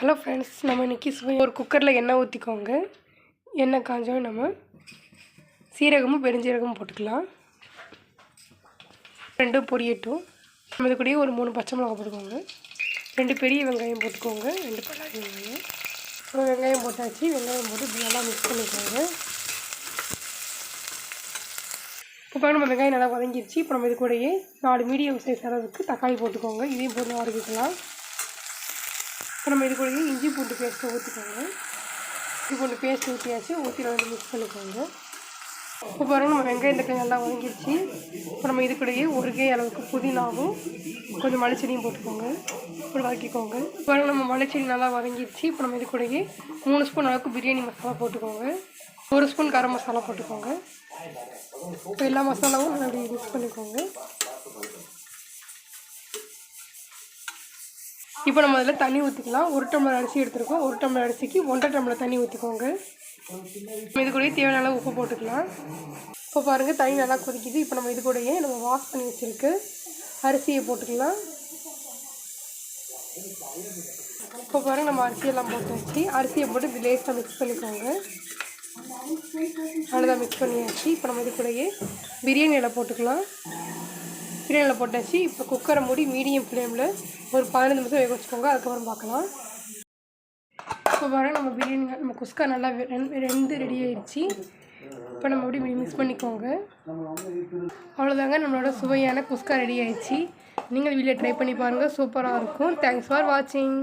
Hello friends நம்ம இன்றைக்கி சுவை ஒரு குக்கரில் எண்ணெய் ஊற்றிக்கோங்க எண்ணெய் காஞ்சோம் நம்ம சீரகமும் பெருஞ்சீரகமும் போட்டுக்கலாம். ரெண்டும் பொரியட்டும். நம்ம இது கூடயே ஒரு மூணு பச்சை மிளகா போட்டுக்கோங்க. ரெண்டு பெரிய வெங்காயம் போட்டுக்கோங்க. ரெண்டு பல்லாரி வெங்காயம். அப்புறம் வெங்காயம் போட்டாச்சு. வெங்காயம் போட்டு இப்படி நல்லா மிக்ஸ் பண்ணிக்கோங்க. இப்போ நம்ம வெங்காயம் நல்லா வதங்கிடுச்சு இப்போ நம்ம இது கூடயே நாலு மீடியம் சைஸ் அளவுக்கு தக்காளி போட்டுக்கோங்க. இதையும் போட்டு வதக்கிக்கலாம் இப்போ நம்ம இது கூடயே இஞ்சி பூண்டு பேஸ்ட்டை ஊற்றிக்கோங்க இஞ்சி பூண்டு பேஸ்ட் ஊற்றியாச்சு ஊற்றி வந்து மிக்ஸ் பண்ணிக்கோங்க. இப்போ பாருங்கள் நம்ம வெங்காயம் தக்காளி நல்லா வாங்கிடுச்சு. இப்போ நம்ம இது கூடயே ஒரு அளவுக்கு புதினாவும் கொஞ்சம் மலைச்செடியும் போட்டுக்கோங்க. இப்படி வதக்கிக்கோங்க. பாருங்கள் நம்ம மலைச்செடி நல்லா வதங்கிடுச்சு. இப்போ நம்ம இது கூடயே மூணு ஸ்பூன் அளவுக்கு பிரியாணி மசாலா போட்டுக்கோங்க. ஒரு ஸ்பூன் கரம் மசாலா போட்டுக்கோங்க. இப்போ எல்லா மசாலாவும் நல்லா மிக்ஸ் பண்ணிக்கோங்க. இப்போ நம்ம அதில் தண்ணி ஊற்றிக்கலாம். ஒரு டம்ளர் அரிசி எடுத்துருக்கோம். ஒரு டம்ளர் அரிசிக்கு ஒன்றரை டம்ளர் தண்ணி ஊற்றிக்கோங்க. இது கூடயே தேவையான அளவு உப்பு போட்டுக்கலாம். இப்போ பாருங்கள் தண்ணி நல்லா கொதிக்குது. இப்போ நம்ம இது கூடயே நம்ம வாஷ் பண்ணி வச்சுருக்கு அரிசியை போட்டுக்கலாம். இப்போ பாருங்கள் நம்ம அரிசியெல்லாம் போட்டு வச்சு அரிசியை போட்டு இது லேஸாக மிக்ஸ் பண்ணிக்கோங்க. அவ்வளோதான் மிக்ஸ் பண்ணியாச்சு. இப்போ நம்ம இது கூடயே பிரியாணி இலை போட்டுக்கலாம். பிரியாணியில் போட்டாச்சு. இப்போ குக்கரை மூடி மீடியம் ஃப்ளேமில் ஒரு பதினஞ்சு நிமிஷம் வேக வச்சுக்கோங்க. அதுக்கப்புறம் பார்க்கலாம். இப்போ பாருங்கள் நம்ம பிரியாணி நம்ம குஸ்கா நல்லா ரெண்டு ரெடி ஆயிடுச்சு. இப்போ நம்ம அப்படி மிக்ஸ் பண்ணிக்கோங்க. அவ்வளோதாங்க நம்மளோட சுவையான குஸ்கா ரெடி ஆயிடுச்சு. நீங்கள் வீட்டில் ட்ரை பண்ணி பாருங்கள் சூப்பராக இருக்கும். தேங்க்ஸ் ஃபார் வாட்சிங்